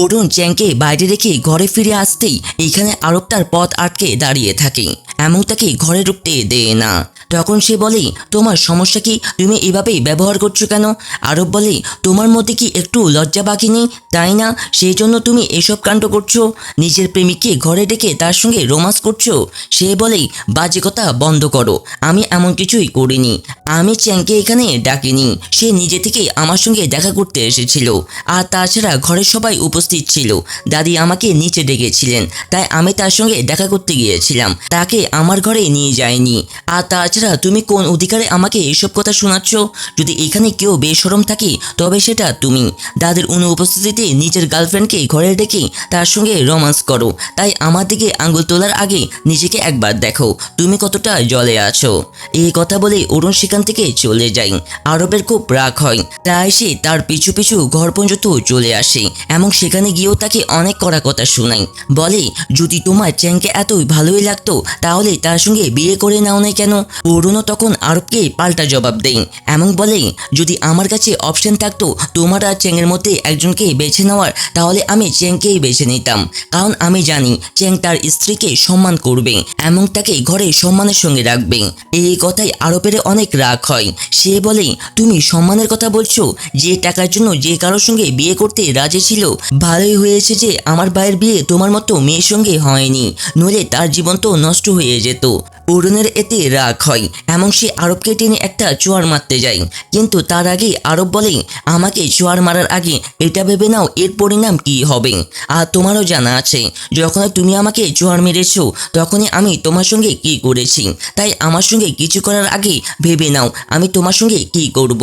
অরুণ চ্যাংকে বাইরে রেখে ঘরে ফিরে আসতেই এখানে আরব তার পথ আটকে দাঁড়িয়ে থাকে। এমন তাকে ঘরে ঢুকতে দেয় না? তখন সে বলে, তোমার সমস্যা কি? তুমি এভাবেই ব্যবহার করছ কেন? আরব বলে, তোমার মধ্যে কি একটু লজ্জা বাকি নেই? তাই না? সেই জন্য তুমি এসব কাণ্ড করছ? নিজের প্রেমিককে ঘরে ডেকে তার সঙ্গে রোমান্স করছ? সে বলে, বাজে কথা, বন্ধ করো। আমি এমন কিছুই করিনি। আমি চ্যাংকে এখানে ডাকিনি। সে নিজে থেকে আমার সঙ্গে দেখা করতে এসেছিল। আর তাছাড়া ঘরের সবাই উপস্থিত ছিল। দাদি আমাকে নিচে ডেকেছিলেন। তাই আমি তার সঙ্গে দেখা করতে গিয়েছিলাম। তাকে আমার ঘরে নিয়ে যায়নি। আর তাছাড়া তুমি কোন অধিকারে আমাকে এসব কথা শোনাচ্ছ? যদি এখানে কেউ বেসরম থাকে, তবে সেটা তুমি। দাদির অনুপস্থিতিতে নিজের গার্লফ্রেন্ডকে ঘরে ডেকে তার সঙ্গে রোমান্স করো। তাই আমার দিকে আঙ্গুল তোলার আগে নিজেকে একবার দেখো, তুমি কতটা জলে আছো। এই কথা বলে অরুণ সেখান থেকে চলে যায়। আরবের খুব রাগ হয়। তাই সে তার পিছু পিছু ঘর পর্যন্ত চলে আসে এবং সেখানে গিয়েও তাকে অনেক কড়া কথা শোনায়। বলে, যদি তোমার চ্যাংকে এতই ভালোই লাগতো তাহলে তার সঙ্গে বিয়ে করে নাও না কেন? অরুণও তখন আরবকে পাল্টা জবাব দেয়। এমন বলে, যদি আমার কাছে অপশন থাকতো, তোমার আর চ্যাংয়ের মধ্যে একজনকে বেছে নেওয়ার, তাহলে আমি চ্যাংকেই বেছে নিতাম। কারণ আমি জানি চেং তার স্ত্রীকে সম্মান করবে, এবং তাকে ঘরে সম্মানের সঙ্গে রাখবে। এই কথাই আরবের অনেক রাগ হয়। সে বলে, তুমি সম্মানের কথা বলছো? যে টাকার জন্য যে কারোর সঙ্গে বিয়ে করতে রাজি ছিল, ভালোই হয়েছে যে আমার ভাইয়ের বিয়ে তোমার মতো মেয়ের সঙ্গে হয়নি। নইলে তার জীবন তো নষ্ট হয়ে যেত। অরুণের এতে রাগ হয়, এমন সে আরবকে টেনে একটা চোয়ার মারতে যায়। কিন্তু তার আগে আরব বলে, আমাকে চোয়ার মারার আগে এটা ভেবে নাও, এর পরিণাম কি হবে? আর তোমারও জানা আছে যখন তুমি আমাকে চোয়ার মেরেছো, তখনই আমি তোমার সঙ্গে কি করেছি। তাই আমার সঙ্গে কিছু করার আগে ভেবে নাও, আমি তোমার সঙ্গে কি করব।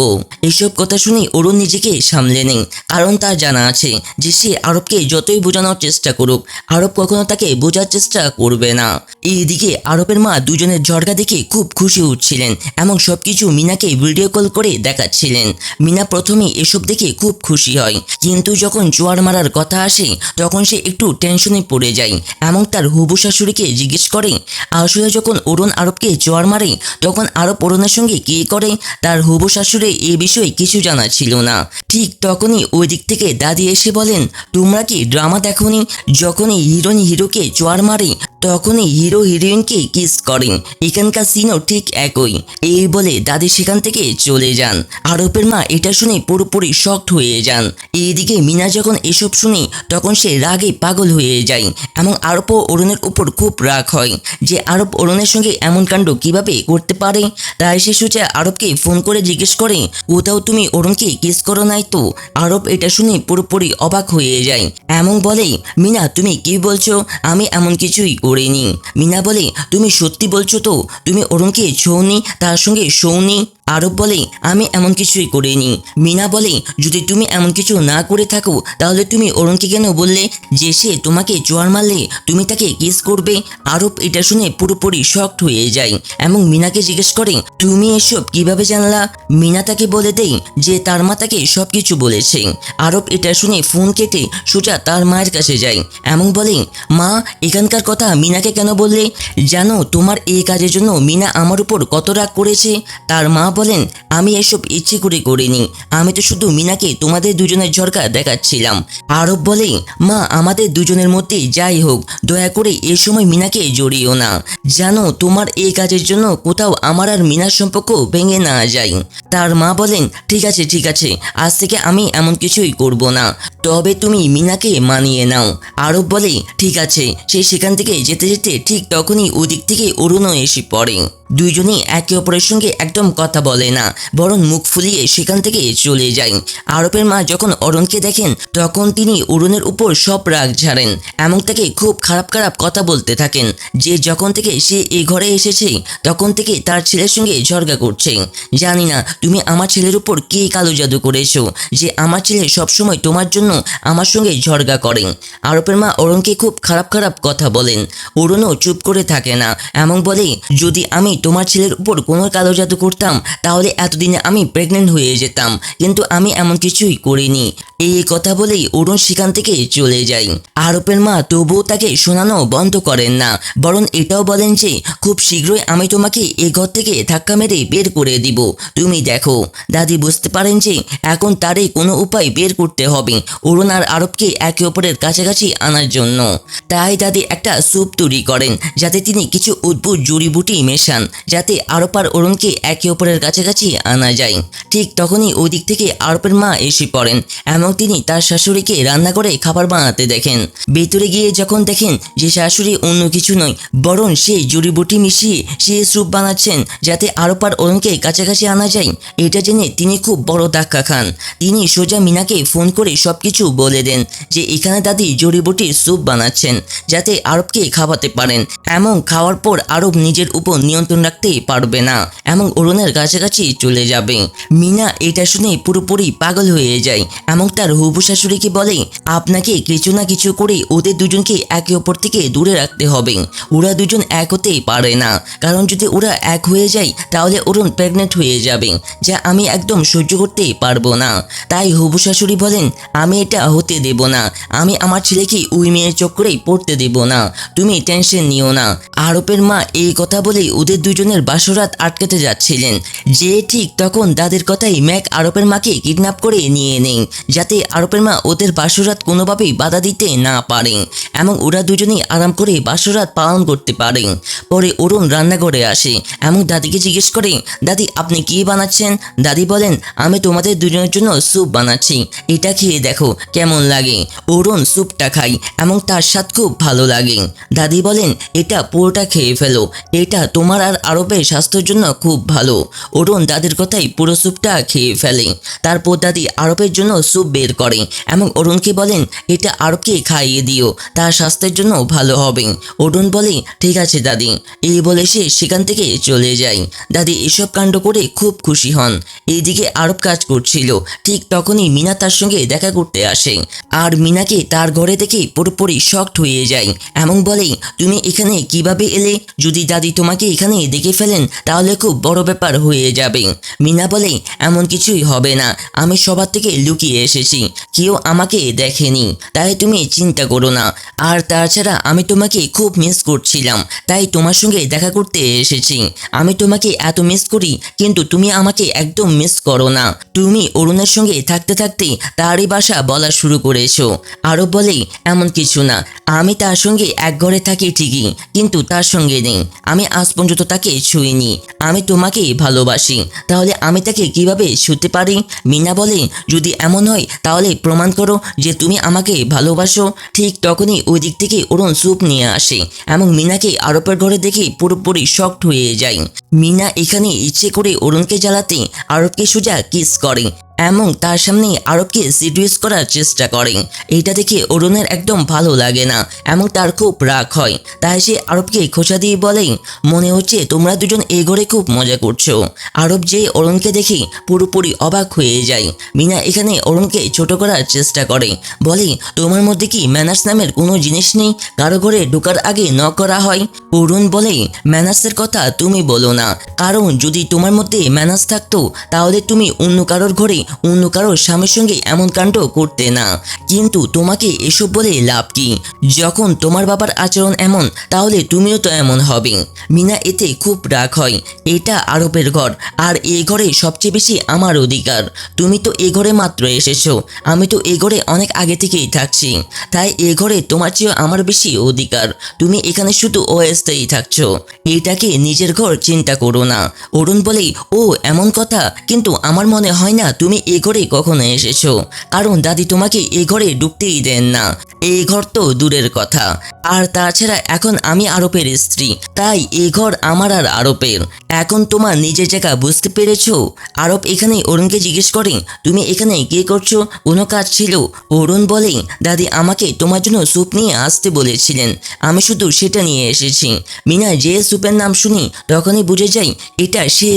এসব কথা শুনে অরুণ নিজেকে সামলে নেই কারণ তার জানা আছে যে সে আরবকে যতই বোঝানোর চেষ্টা করুক, আরব কখনো তাকে বোঝার চেষ্টা করবে না। এইদিকে আরবের মা দুজনের ঝড়কা দেখে খুব খুশি উঠছিলেন এবং সবকিছু মিনাকে ভিডিও কল করে দেখাচ্ছিলেন। মিনা প্রথমে এসব দেখে খুব খুশি হয়। কিন্তু যখন জোয়ার মারার কথা আসে, তখন সে একটু টেনশনে পড়ে যায়। এবং তার হুবু শাশুড়িকে জিজ্ঞেস করে, আসলে যখন অরুণ আরবকে জোয়ার মারে, তখন আরব অরুণের সঙ্গে কি করে? তার হুবু শাশুড়ি এ বিষয়ে কিছু জানা ছিল না। ঠিক তখনই ওই দিক থেকে দাদি এসে বলেন, তোমরা কি ড্রামা দেখোনি? যখনই হিরোইন হিরোকে জোয়ার মারে, তখনই হিরো হিরোইনকে কিস করেন? এখানকার সিনও ঠিক একই। এই বলে দাদি সেখান থেকে চলে যান। আরবের মা এটা শুনে পুরোপুরি শক্ট হয়ে যান। এইদিকে মিনা যখন এসব শুনে, তখন সে রাগে পাগল হয়ে যায় এবং আরব ও অরুণের উপর খুব রাগ হয় যে আরব অরুণের সঙ্গে এমন কাণ্ড কীভাবে করতে পারে? তাই সে সোজা আরবকে ফোন করে জিজ্ঞেস করে, কোথাও তুমি অরুণকে কিস করো নাই তো? আরব এটা শুনে পুরোপুরি অবাক হয়ে যায়। এমন বলে, মিনা, তুমি কি বলছো? আমি এমন কিছুই করিনি। মিনা বলে তুমি সত্যি বলছো তো? তুমি অরুণকে ছৌনি তার সঙ্গে শৌনি আরব বলে, আমি এমন কিছুই করিনি। মিনা বলে, যদি তুমি এমন কিছু না করে থাকো, তাহলে তুমি অরুণকে কেন বললে? যে সে তোমাকে জোয়ার মারলে, তুমি তাকে কিস করবে? আরব এটা শুনে পুরোপুরি শক্ট হয়ে যায়। এবং মিনাকে জিজ্ঞেস করে, তুমি এসব কীভাবে জানলা? মিনা তাকে বলে দেই যে, তার মা তাকে সব কিছু বলেছে। আরব এটা শুনে ফোন কেটে সোজা তার মায়ের কাছে যায়। এবং বলে, মা, এখানকার কথা মিনাকে কেন বললে? জানো, তোমার এই কাজের জন্য মিনা আমার উপর কত রাগ করেছে? তার মা বলেন, আমি এসব ইচ্ছে করে করিনি। আমি তো শুধু মিনাকে তোমাদের দুজনের ঝরকা দেখাচ্ছিলাম। আরব বলে, মা, আমাদের দুজনের মধ্যে যাই হোক, দয়া করে এ সময় মিনাকে জড়িও না। জানো, তোমার এই কাজের জন্য কোথাও আমার আর মিনার সম্পর্ক ভেঙে না যায়। তার মা বলেন, ঠিক আছে ঠিক আছে, আজ থেকে আমি এমন কিছুই করব না। তবে তুমি মিনাকে মানিয়ে নাও। আরব বলে, ঠিক আছে, সে সেখান থেকে যেতে যেতে ঠিক তখনই ওদিক থেকে অরুণও এসে পড়ে। দুইজনই একে অপরের সঙ্গে একদম কথা বলে না, বরং মুখ ফুলিয়ে সেখান থেকে চলে যায়। আরবের মা যখন অরুণকে দেখেন, তখন তিনি অরুণের উপর সব রাগ ঝাড়েন, এবং তাকে খুব খারাপ খারাপ কথা বলতে থাকেন। যে যখন থেকে সে এই ঘরে এসেছে, তখন থেকে তার ছেলের সঙ্গে ঝগড়া করছে। জানি না, তুমি আমার ছেলের উপর কে কালো জাদু করেছ, যে আমার ছেলে সবসময় তোমার জন্য আমার সঙ্গে ঝগড়া করে। আরবের মা অরুণকে খুব খারাপ খারাপ কথা বলেন। অরুণও চুপ করে থাকে না এমন বলে, যদি আমি তোমার ছেলের উপর কোনো কালো জাদু করতাম, তাহলে এতদিনে আমি প্রেগনেন্ট হয়ে যেতাম। কিন্তু আমি এমন কিছুই করিনি। এই কথা বলেই অরুণ সেখান থেকে চলে যায়। আরবের মা তবুও তাকে শোনানো বন্ধ করেন না, বরং এটাও বলেন যে, খুব শীঘ্রই আমি তোমাকে এ ঘর থেকে ধাক্কা মেরে বের করে দিব। তুমি দেখো, দাদি বুঝতে পারেন যে, এখন তারই কোনো উপায় বের করতে হবে, অরুণ আর আরবকে একে অপরের কাছাকাছি আনার জন্য। তাই দাদি একটা স্যুপ তৈরি করেন, যাতে তিনি কিছু অদ্ভুত জড়িবুটি মেশান। যাতে আরব আর অরুণকে একে অপরের কাছাকাছি আনা যায়। ঠিক তখনই ওই দিক থেকে আরবের মা এসে পড়েন। এবং তিনি তার শাশুড়িকে রান্না করে খাবার বানাতে দেখেন। ভেতরে গিয়ে যখন দেখেন যে শাশুড়ি অন্য কিছু নয়, বরং সে জড়িবুটি মিশিয়ে সে স্যুপ বানাচ্ছেন যাতে আরব আর অরুণকে কাছাকাছি আনা যায়, এটা জেনে তিনি খুব বড় ধাক্কা খান। তিনি সোজা মিনাকে ফোন করে সব কিছু বলে দেন যে এখানে দাদি জড়িবুটির স্যুপ বানাচ্ছেন, যাতে আরবকে খাওয়াতে পারেন। এমন খাওয়ার পর আরব নিজের উপর নিয়ন্ত্রণ রাখতে পারবে না। এবং অরুণের কাছাকাছি চলে যাবে। মিনা এটা শুনে পুরোপুরি পাগল হয়ে যায়। এবং তার হবু শাশুড়িকে বলে, আপনাকে কিছু না কিছু করে ওদের দুজনকে একে অপর থেকে দূরে রাখতে হবে। ওরা দুজন এক হতে পারে না। কারণ যদি ওরা এক হয়ে যায়, তাহলে অরুণ প্রেগনেন্ট হয়ে যাবে, যা আমি একদম সহ্য করতে পারব না। তাই হবু শাশুড়ি বলেন, আমি এটা হতে দেব না। আমি আমার ছেলেকে ওই মেয়ের চক্করেই পড়তে দেব না। তুমি টেনশন নিও না। আরবের মা এই কথা বলেই ওদের দুজনের বাসরাত আটকাতে যাচ্ছিলেন। যে ঠিক তখন তাদের কথাই ম্যাক আরবের মাকে কিডন্যাপ করে নিয়ে নেই যাতে আরবের মা ওদের বাসরাত কোনোভাবেই বাধা দিতে না পারে এবং ওরা দুজনেই আরাম করে বাসরাত পালন করতে পারে পরে অরুণ রান্নাঘরে আসে এবং দাদিকে জিজ্ঞেস করে, দাদি, আপনি কি বানাচ্ছেন? দাদি বলেন, আমি তোমাদের দুজনের জন্য স্যুপ বানাচ্ছি। এটা খেয়ে দেখো কেমন লাগে। অরুণ স্যুপটা খাই এবং তার স্বাদ খুব ভালো লাগে। দাদি বলেন, এটা পুরোটা খেয়ে ফেলো। এটা তোমার আর আরবের স্বাস্থ্যের জন্য খুব ভালো। অরুণ দাদির কথাই পুরো স্যুপটা খেয়ে ফেলে। তারপর দাদি আরবের জন্য স্যুপ বের করে এবং অরুণকে বলেন, এটা আরবকে খাইয়ে দিও তার স্বাস্থ্যের জন্য ভালো হবে। অরুণ বলে, ঠিক আছে দাদি। এই বলে সে সেখান থেকে চলে যায়। দাদি এসব কাণ্ড করে খুব খুশি হন। এইদিকে আরব কাজ করছিল। ঠিক তখনই মিনা তার সঙ্গে দেখা করতে আসে। আর মিনাকে তার ঘরে দেখে পুরোপুরি শক্ট হয়ে যায়। এবং বলে তুমি এখানে কীভাবে এলে? যদি দাদি তোমাকে এখানে দেখে ফেলেন, তাহলে খুব বড় ব্যাপার হয়ে যাবে। মিনা বলে, এমন কিছুই হবে না। আমি সবার থেকে লুকিয়ে এসেছি। কেউ আমাকে দেখেনি। তাই তুমি চিন্তা করো না। আর তাছাড়া আমি তোমাকে খুব মিস করছিলাম। তাই তোমার সঙ্গে দেখা করতে এসেছি। আমি তোমাকে এত মিস করি, কিন্তু তুমি আমাকে একদম মিস করো না। তুমি অরুণের সঙ্গে থাকতে থাকতে তারই বাসা বলা শুরু করেছ। আরও বলে, এমন কিছু না। আমি তার সঙ্গে এক ঘরে থাকি ঠিকই, কিন্তু তার সঙ্গে নেই। আমি আজ পর্যন্ত তাকে ছুঁইনি। আমি তোমাকে ভালোবাসি। তাহলে আমি তাকে কীভাবে ছুঁতে পারি? মিনা বলে, যদি এমন হয়, তাহলে প্রমাণ করো যে তুমি আমাকে ভালোবাসো। ঠিক তখনই ওই দিক থেকে অরুণ স্যুপ নিয়ে আসে এবং মিনাকে আরোপের ঘরে দেখে পুরোপুরি শক্ট হয়ে যায়। মিনা এখানে ইচ্ছে করে অরুণকে জ্বালাতে আরবকে সোজা কিস করে, এবং তার সামনে আরবকে সিডিউস করার চেষ্টা করে। এটা দেখে অরুণের একদম ভালো লাগে না, এবং তার খুব রাগ হয়। তাই সে আরবকে খোঁচা দিয়ে বলে, মনে হচ্ছে তোমরা দুজন এ ঘরে খুব মজা করছ। আরব যে অরুণকে দেখে পুরোপুরি অবাক হয়ে যায়। মিনা এখানে অরুণকে ছোট করার চেষ্টা করে। বলে, তোমার মধ্যে কি ম্যানার্স নামের কোনো জিনিস নেই? কারও ঘরে ঢোকার আগে ন করা হয়? অরুণ বলে ম্যানার্সের কথা তুমি বলো না। কারণ যদি তোমার মধ্যে ম্যানার্স থাকতো, তাহলে তুমি অন্য কারোর ঘরে অন্য কারোর স্বামীর সঙ্গে এমন কাণ্ড করতে না। কিন্তু তোমাকে এসব বলে লাভ কি? যখন তোমার বাবার আচরণ এমন, তাহলে তুমিও তো এমন হবে। মিনা, এতে খুব রাগ হয়। এটা আরবের ঘর। আর এই ঘরে সবচেয়ে বেশি আমার অধিকার। তুমি তো এ ঘরে মাত্র এসেছ। আমি তো এ ঘরে অনেক আগে থেকেই থাকছি। তাই এ ঘরে তোমার চেয়েও আমার বেশি অধিকার। তুমি এখানে শুধু অস্থায়ী থাকছো। এটাকে নিজের ঘর চিন্তা করো না। অরুণ বলে, ও, এমন কথা। কিন্তু আমার মনে হয় না তুমি এ ঘরে কখনো এসেছ। কারণ দাদি তোমাকে এ ঘরে ঢুকতেই দেন না। এই ঘর তো দূরের কথা। আর তাছাড়া এখন আমি আরবের স্ত্রী। তাই এ ঘর আমার আর আরবের এখন তোমার নিজের জায়গা বুঝতে পেরেছ? আরব এখানে অরুণকে জিজ্ঞেস করে, তুমি এখানে কে করছ? কোনো কাজ ছিল? অরুণ বলে, দাদি আমাকে তোমার জন্য স্যুপ নিয়ে আসতে বলেছিলেন। আমি শুধু সেটা নিয়ে এসেছি। মিনা যে স্যুপের নাম শুনি, তখনই বুঝে যাই এটা সে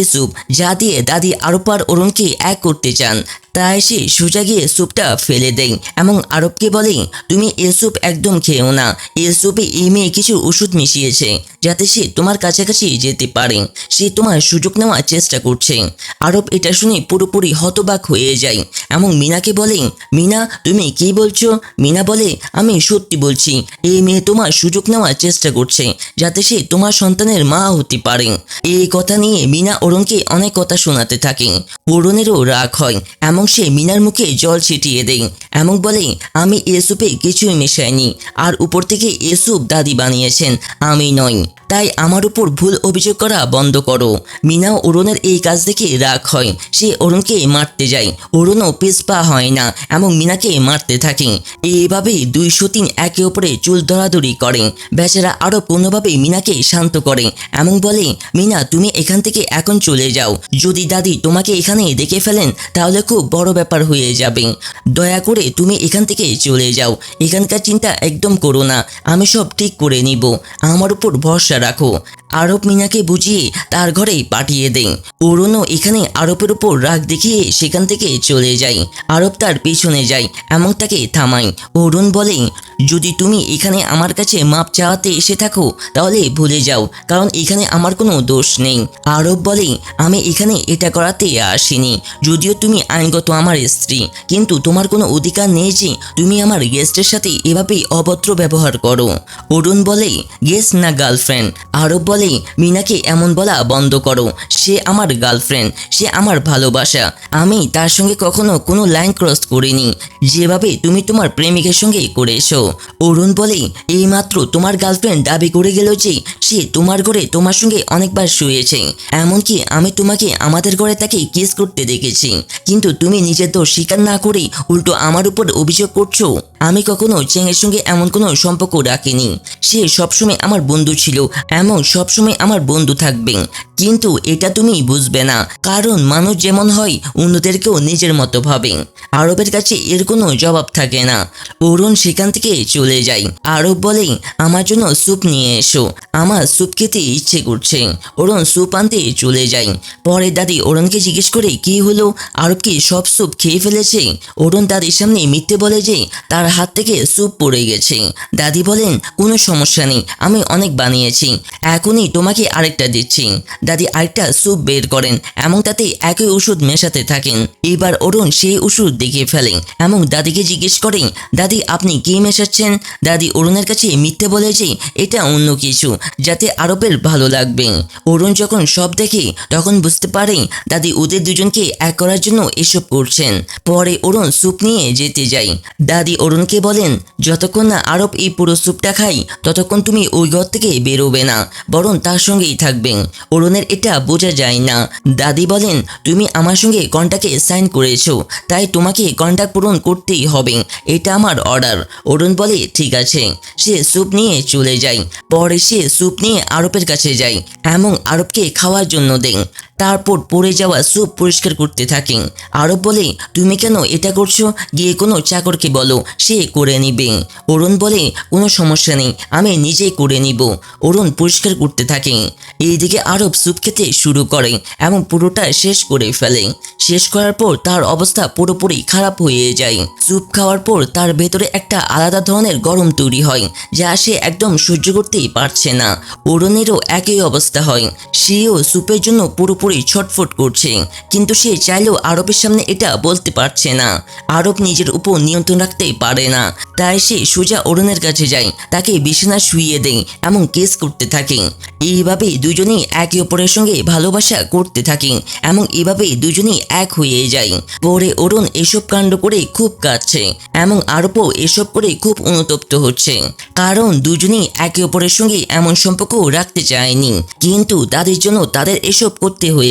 যা দিয়ে দাদি আরোপার আর অরুণকে এক করতে চান তাই সে সোজা গিয়ে স্যুপটা ফেলে দেয়। এবং আরবকে বলে, তুমি এ স্যুপ একদম খেও না। এ স্যুপে এই মেয়ে কিছু ওষুধ মিশিয়েছে, যাতে সে তোমার কাছাকাছি যেতে পারে। সে তোমার সুযোগ নেওয়ার চেষ্টা করছে। আরব এটা শুনে পুরোপুরি হতবাক হয়ে যায়। এবং মিনাকে বলে, মিনা, তুমি কি বলছো? মিনা বলে, আমি সত্যি বলছি, এই মেয়ে তোমার সুযোগ নেওয়ার চেষ্টা করছে, যাতে সে তোমার সন্তানের মা হতে পারে। এই কথা নিয়ে মিনা অরুণকে অনেক কথা শোনাতে থাকে। অরুণেরও রাগ হয়। এমন সে মিনার মুখে জল ছিটিয়ে দেয়। এমন বলে আমি এ কিছুই মেশাইনি। আর উপর থেকে এ দাদি বানিয়েছেন, আমি নই। তাই আমার উপর ভুল অভিযোগ করা বন্ধ করো। মিনা অরুণের এই কাজ দেখে রাগ হয়। সে অরুণকে মারতে যায়। অরুণও পিসপা হয় না এবং মিনাকে মারতে থাকে। এইভাবেই দুই সতীন একে অপরে চুল ধরাধরি করে। বেচারা আরও কোনোভাবেই মিনাকে শান্ত করে। এমন বলে, মিনা, তুমি এখান থেকে এখন চলে যাও। যদি দাদি তোমাকে এখানে দেখে ফেলেন, তাহলে খুব বড় ব্যাপার হয়ে যাবে। দয়া করে তুমি এখান থেকে চলে যাও। এখানকার চিন্তা একদম করো না। আমি সব ঠিক করে নিব। আমার উপর ভরসা রাখো। আরব মিনাকে বুঝিয়ে তার ঘরে পাঠিয়ে দেন অরুণও এখানে আরবের উপর রাগ দেখিয়ে সেখান থেকে চলে যায়। আরব তার পেছনে যায় এমন তাকে থামায়। অরুণ বলে, যদি তুমি এখানে আমার কাছে মাপ চাওয়াতে এসে থাকো, তাহলে ভুলে যাও, কারণ এখানে আমার কোনো দোষ নেই। আরব বলে, আমি এখানে এটা করাতে আসিনি। যদিও তুমি আইনগত আমার স্ত্রী। কিন্তু তোমার কোনো অধিকার নেই যে তুমি আমার গেস্টের সাথে এভাবেই অভদ্র ব্যবহার করো। অরুণ বলে গেস্ট না গার্লফ্রেন্ড আরব বলে, মিনাকে এমন বলা বন্ধ করো। সে আমার গার্লফ্রেন্ড সে আমার ভালোবাসা। আমি তার সঙ্গে কখনো কোনো লাইন ক্রস করিনি। যেভাবে তুমি তোমার প্রেমিকের সঙ্গে করেছ। অরুণ বলে, এইমাত্র তোমার গার্লফ্রেন্ড দাবি করে গেল যে সে তোমার ঘরে তোমার সঙ্গে অনেকবার শুয়েছে। এমনকি আমি তোমাকে আমাদের ঘরে তাকে কিস করতে দেখেছি। কিন্তু তুমি নিজের দোষ স্বীকার না করে উল্টো আমার উপর অভিযোগ করছ। আমি কখনো চেঙের সঙ্গে এমন কোনো সম্পর্ক রাখিনি। সে সবসময় আমার বন্ধু ছিল, এমন সবসময় আমার বন্ধু থাকবে। কিন্তু এটা তুমি বুঝবে না, কারণ মানুষ যেমন হয়, অন্যদেরকেও নিজের মতো ভাবে। আরবের কাছে এর কোনো জবাব থাকে না। অরুণ সেখান থেকে চলে যায়। আরব বলে, আমার জন্য স্যুপ নিয়ে এসো। আমার স্যুপ খেতে ইচ্ছে করছে। অরুণ স্যুপ আনতে চলে যায়। পরে দাদি অরুণকে জিজ্ঞেস করে, কি হলো? আরব কি সব স্যুপ খেয়ে ফেলেছে? অরুণ দাদির সামনে মিথ্যে বলে যে, তার হাত থেকে স্যুপ পড়ে গেছে। দাদি বলেন, কোনো সমস্যা নেই, আমি অনেক বানিয়েছি। এখনই তোমাকে আরেকটা দিচ্ছি। দাদি আরেকটা স্যুপ বের করেন, এবং তাতে একই ওষুধ মেশাতে থাকেন। এবার অরুণ সেই ওষুধ দেখিয়ে ফেলেন এবং দাদিকে জিজ্ঞেস করেন দাদি, আপনি কি মেশাচ্ছেন? দাদি অরুণের কাছে মিথ্যে বলে যে, এটা অন্য কিছু, যাতে আরবের ভালো লাগবে। অরুণ যখন সব দেখে, তখন বুঝতে পারে, দাদি, ওদের দুজনকে এক করার জন্য এসব করছেন। পরে অরুণ স্যুপ নিয়ে যেতে যায়। দাদি অরুণকে বলেন, যতক্ষণ না আরব এই পুরো স্যুপটা খাই ততক্ষণ তুমি ওই ঘর থেকে বেরোবে না, বরং তার সঙ্গেই থাকবেন অরুণের এটা বোঝা যায় না। দাদি বলেন, তুমি আমার সঙ্গে কন্টাকে সাইন করেছ, তাই তোমাকে কন্ট্যাক্ট পূরণ করতেই হবে। এটা আমার অর্ডার। অরুণ বলে, ঠিক আছে। সে স্যুপ নিয়ে চলে যায়। পরে সে স্যুপ নিয়ে আরবের কাছে যায় এবং আরবকে খাওয়ার জন্য দেন তারপর পড়ে যাওয়া স্যুপ পরিষ্কার করতে থাকেন। আরব বলে, তুমি কেন এটা করছ? গিয়ে কোনো চাকরকে বলো, সে করে নিবে। অরুণ বলে, কোনো সমস্যা নেই, আমি নিজেই করে নিব। অরুণ পরিষ্কার করতে থাকে। এইদিকে আরব স্যুপ খেতে শুরু করে, এবং পুরোটা শেষ করে ফেলে। শেষ করার পর তার অবস্থা পুরোপুরি খারাপ হয়ে যায়। স্যুপ খাওয়ার পর তার ভেতরে একটা আলাদা ধরনের গরম তৈরি হয়, যা সে একদম সহ্য করতেই পারছে না। অরুণেরও একই অবস্থা হয়। সেও স্যুপের জন্য পুরোপুরি ছটফট করছে। কিন্তু সে চাইলেও আরবের সামনে এটা বলতে পারছে না। আরব নিজের উপর নিয়ন্ত্রণ রাখতে পারে না। তাই সে সোজা অরুণের কাছে যায়। তাকে বিছানা শুইয়ে দেয় এবং কেস করতে থাকে। এইভাবেই দুজনেই একে অপরের সঙ্গে ভালোবাসা করতে থাকে। এবং এভাবেই দুজনেই এক হয়ে যায়। পরে অরুণ এসব কাণ্ড করে খুব কাঁদছে। এবং আরবও এসব করে খুব অনুতপ্ত হচ্ছে। কারণ দুজনেই একে অপরের সঙ্গে এমন সম্পর্ক রাখতে চায়নি। কিন্তু তাদের জন্য তাদের এসব করতে হয়েছে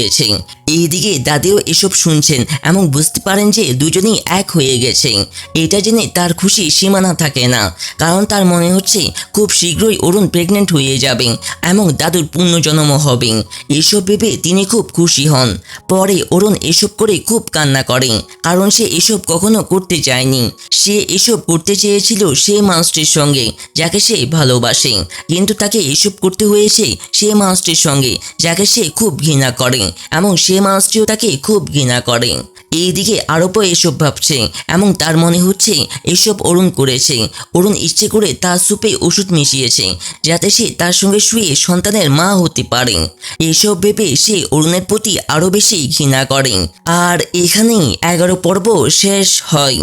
এইদিকে দাদিও এসব শুনছেন এবং বুঝতে পারেন যে দুজনেই এক হয়ে গেছে এটা জেনে তার খুশি সীমানা থাকে না, কারণ তার মনে হচ্ছে খুব শীঘ্রই অরুণ প্রেগনেন্ট হয়ে যাবে এবং দাদুর পুণ্যজন্ম হবে এসব ভেবে তিনি খুব খুশি হন। পরে অরুণ এসব করে খুব কান্না করে কারণ সে এসব কখনো করতে চায়নি। সে এসব করতে চেয়েছিল সে মানুষটির সঙ্গে, যাকে সে ভালোবাসে। কিন্তু তাকে এসব করতে হয়েছে সে মানুষটির সঙ্গে, যাকে সে খুব ঘৃণা করে। এবং সে মানুষটিও তাকে খুব ঘৃণা করে এইদিকে আরবও এসব ভাবছে, এবং তার মনে হচ্ছে এসব অরুণ করেছে। অরুণ ইচ্ছে করে তার সুপে ওষুধ মিশিয়েছে, যাতে সে তার সঙ্গে শুয়ে সন্তানের মা হতে পারে। এসব ভেবে সে অরুণের প্রতি আরও বেশি ঘৃণা করে আর এখানেই এগারো পর্ব শেষ হয়।